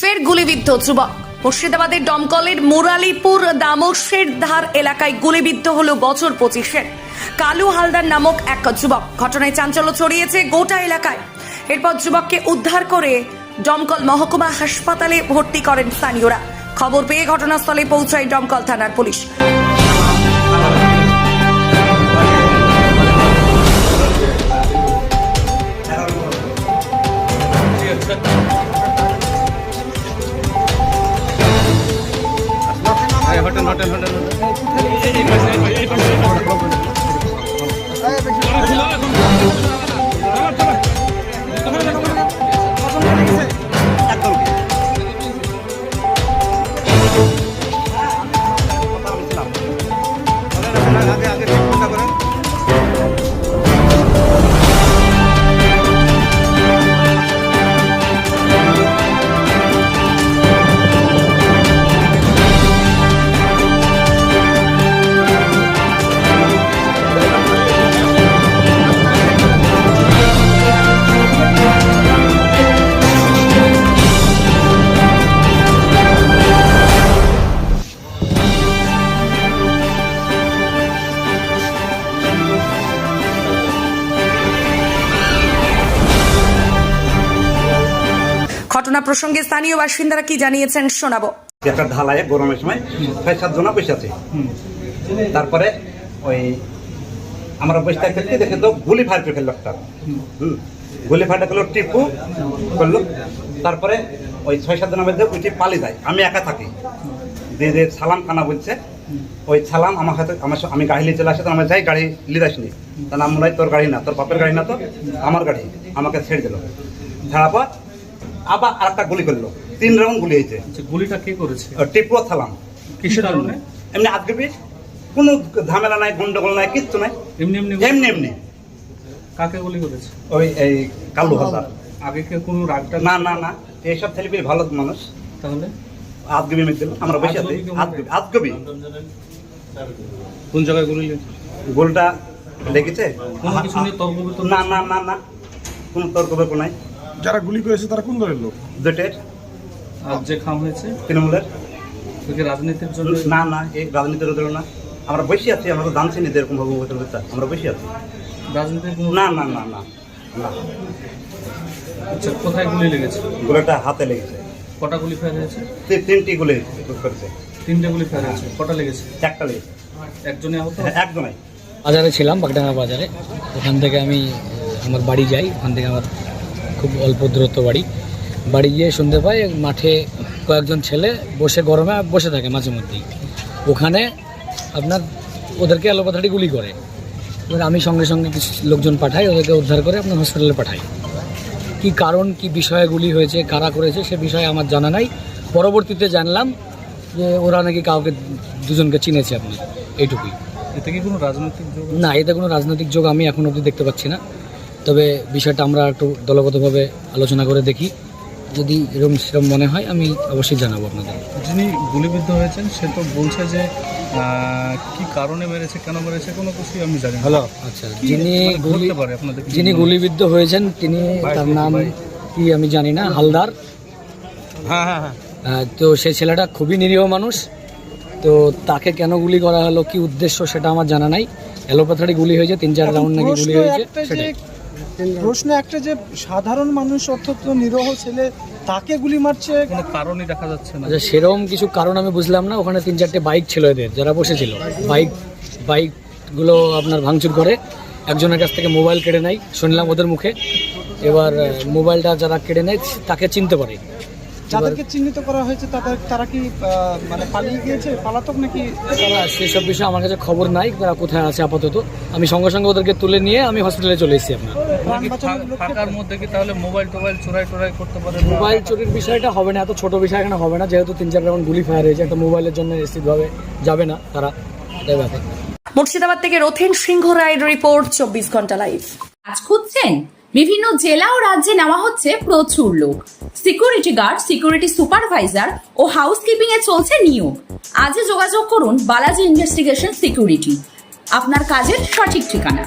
ফের গুলিবিদ্ধ যুবক। মুর্শিদাবাদের দমকলের মুরালিপুর দামোশের ধার এলাকায় গুলিবিদ্ধ হল বছর পঁচিশের। কালু হালদার নামক এক যুবক। ঘটনায় চাঞ্চল্য ছড়িয়েছে গোটা এলাকায়। এরপর যুবককে উদ্ধার করে দমকল মহকুমা হাসপাতালে ভর্তি করেন স্থানীয়রা। খবর পেয়ে ঘটনাস্থলে পৌঁছায় দমকল থানার পুলিশ। হোটেল హండ్రెడ్ హండ్రెడ్ ঘটনা প্রসঙ্গে স্থানীয় বাসিন্দারা কি জানিয়েছেন শোনাবো। একটা ঢালায় গরমের সময় ছয়, সাত জনা বসে আছে। তারপরে ওই আমরা বসে থাকতে দেখে তো গুলি ফায়ার ফেলল একটা। গুলি ফায়ারটা করল টিপু, করল। তারপরে ওই ছয়, সাত জনের মধ্যে উঠে পালিয়ে যায়। আমি একা থাকি। যে যে সালাম খানা বলছে, ওই সালাম আমার হাতে, আমার আমি গাড়ি নিয়ে চলে আসে, তো আমার যাই গাড়ি লিদাস নি তা নাম মনে হয় তোর গাড়ি না, তোর বাপের গাড়ি না তো? আমার গাড়ি, আমাকে ছেড়ে দিল। ছাড়া পর আবার আর একটা গুলি করল। তিন রাউন্ড গুলি হয়েছে। আচ্ছা গুলিটা কে করেছে? টিপু থালাম। কিসের কারণে? এমনি আজকে কোনো ঝামেলা নাই গন্ডগোল নাই কিচ্ছু নাই। এমনি এমনি এমনি এমনি। কাকে গুলি করেছে? ওই এই কালু হাজার আগে কে কোনো রাগটা না না না। এইসব ছেলে ভালো মানুষ। তাহলে? আজগবি মেঘ দিল আমরা বসে আছি। আজগবি কেমন? আজগবি কোন জায়গায় গুলি গোলটা লেগেছে? কোনো কিছু নিয়ে তর্ক বিতর্ক না না না না। কোনো তর্ক বিতর্ক নাই। যারা গুলি করেছে তারা কোন দলের লোক? দুটের আর যে খাম হয়েছে তৃণমূলের। তোকে রাজনীতির জন্য না না এই রাজনীতির ওদের না। আমরা বসে আছি আমরা তো জানছি না এরকম তা। আমরা বসে আছি। রাজনীতির না না না না না। আচ্ছা কোথায় গুলি লেগেছে? গোলাটা হাতে লেগেছে। কটা গুলি ফায়ার হয়েছে? তিনটি গুলি করেছে। তিনটে গুলি ফায়ার হয়েছে। কটা লেগেছে? একটা লেগেছে। একজনে আহত? হ্যাঁ, একদমই বাজারে ছিলাম বাগডাঙ্গা বাজারে। ওখান থেকে আমি আমার বাড়ি যাই ওখান থেকে আমার খুব অল্প দূরত্ব বাড়ি। বাড়ি গিয়ে শুনতে পাই মাঠে কয়েকজন ছেলে বসে গরমে বসে থাকে মাঝে মধ্যেই। ওখানে আপনার ওদেরকে এলোপাথারি গুলি করে। এবার আমি সঙ্গে সঙ্গে কিছু লোকজন পাঠাই ওদেরকে উদ্ধার করে আপনার হসপিটালে পাঠাই। কি কারণ কি বিষয়ে গুলি হয়েছে কারা করেছে সে বিষয়ে আমার জানা নাই। পরবর্তীতে জানলাম যে ওরা নাকি কাউকে দুজনকে চিনেছে আপনি। এইটুকুই। এতে কি কোনো রাজনৈতিক যোগ না এতে কোনো রাজনৈতিক যোগ আমি এখন অবধি দেখতে পাচ্ছি না। তবে বিষয়টা আমরা একটু দলগতভাবে আলোচনা করে দেখি। যদি এরকম সেরকম মনে হয় আমি অবশ্যই জানাব আপনাদের। যিনি গুলিবিদ্ধ হয়েছেন সে তো বলছে যে কি কারণে মেরেছে কেন মেরেছে কোনো কিছুই আমি জানি হ্যালো। আচ্ছা যিনি গুলি আপনাদের যিনি গুলিবিদ্ধ হয়েছেন তিনি তার নাম কি আমি জানি না হালদার। হ্যাঁ হ্যাঁ হ্যাঁ। তো সেই ছেলেটা খুবই নিরীহ মানুষ। তো তাকে কেন গুলি করা হলো কি উদ্দেশ্য সেটা আমার জানা নাই। এলোপাথারি গুলি হয়েছে তিন চার রাউন্ড নাকি গুলি হয়েছে সেটাই। প্রশ্ন একটা যে সাধারণ মানুষ অর্থাৎ নিরহ ছেলে তাকে গুলি মারছে কোনো কারণই দেখা যাচ্ছে না। আচ্ছা সেরকম কিছু কারণ আমি বুঝলাম না। ওখানে তিন চারটে বাইক ছিল এদের যারা বসেছিল। বাইক বাইকগুলো আপনার ভাঙচুর করে। একজনের কাছ থেকে মোবাইল কেড়ে নেয় শুনলাম ওদের মুখে। এবার মোবাইলটা যারা কেড়ে নেয় তাকে চিনতে পারে। যাদেরকে চিহ্নিত করা হয়েছে তাদের তারা কি আহ, মানে পালিয়ে গিয়েছে? পালাতক নাকি? তারা সেসব বিষয়ে আমার কাছে খবর নাই তারা কোথায় আছে আপাতত। আমি সঙ্গে সঙ্গে ওদেরকে তুলে নিয়ে আমি হসপিটালে চলে এসেছি আপনার। ফাঁকার মধ্যে কি তাহলে মোবাইল টোবাইল চোরাই টোরাই করতে পারে মোবাইল চুরির বিষয়টা হবে না এত ছোট বিষয় এখানে হবে না যেহেতু তিন চার রাউন্ড গুলি ফায়ার হয়েছে একটা মোবাইলের জন্য নিশ্চিতভাবে যাবে না তারা এটাই ব্যাপার। মুর্শিদাবাদ থেকে রথেন সিংহ রায়ের রিপোর্ট চব্বিশ ঘণ্টা লাইভ। কাজ খুঁজছেন? বিভিন্ন জেলা ও রাজ্যে নেওয়া হচ্ছে প্রচুর লোক। সিকিউরিটি গার্ড সিকিউরিটি সুপারভাইজার ও হাউসকিপিং এ চলছে নিয়োগ। আজই যোগাযোগ করুন বালাজি ইনভেস্টিগেশন সিকিউরিটি। আপনার কাজের সঠিক ঠিকানা।